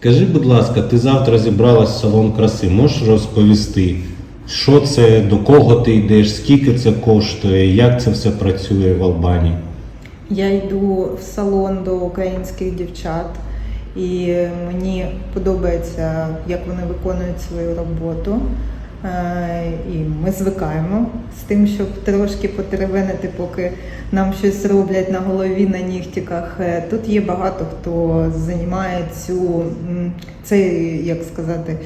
Скажи, будь ласка, ти завтра зібралась в салон краси. Можеш розповісти, що це, до кого ти йдеш, скільки це коштує, як це все працює в Албанії? Я йду в салон до українських дівчат, і мені подобається, як вони виконують свою роботу. Е, І ми звикаємо з тим, щоб трошки потеревенити, поки нам щось роблять на голові, на нігтіках. Е, Тут є багато хто займає цю цей, як сказати,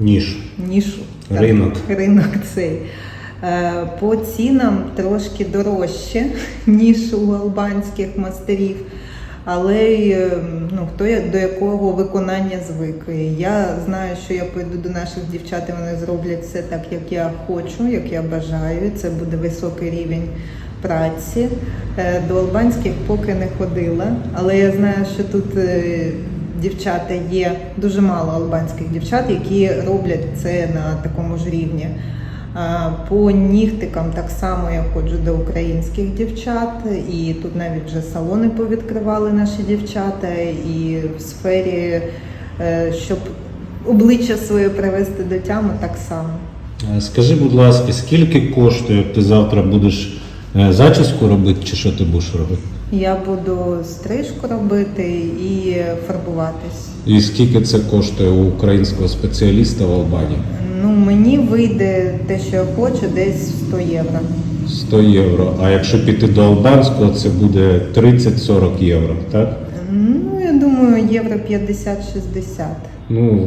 Ніж. нішу. так, Ринок. Ринок цей. Е, По цінам трошки дорожче, ніж у албанських мастерів. Але й, е, ну, хто до якого виконання звик. Я знаю, що я пойду до наших дівчат, і вони зроблять все так, як я хочу, як я бажаю. Це буде високий рівень праці. Е, До албанських поки не ходила, але я знаю, що тут е, дівчата є дуже мало албанських дівчат, які роблять це на такому ж рівні. По нігтикам так само я ходжу до українських дівчат, і тут навіть вже салони повідкривали наші дівчата, і в сфері, е, щоб обличчя своє привести до тями, так само. Е, Скажи, будь ласка, скільки коштує, як ти завтра будеш е, зачіску робити, чи що ти будеш робити? Я буду стрижку робити і фарбуватись. І скільки це коштує у українського спеціаліста в Албанії? Ну, мені вийде те, що я хочу, десь 100 євро. 100 євро. А якщо піти до албанського, це буде 30-40 євро, так? Ну, я думаю, євро 50-60. Ну,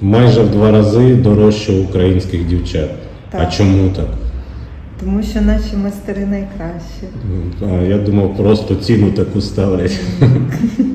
майже в два рази дорожче українських дівчат. А чому так? Тому що наші майстери найкращі. А, я думав, просто ціну таку ставлять.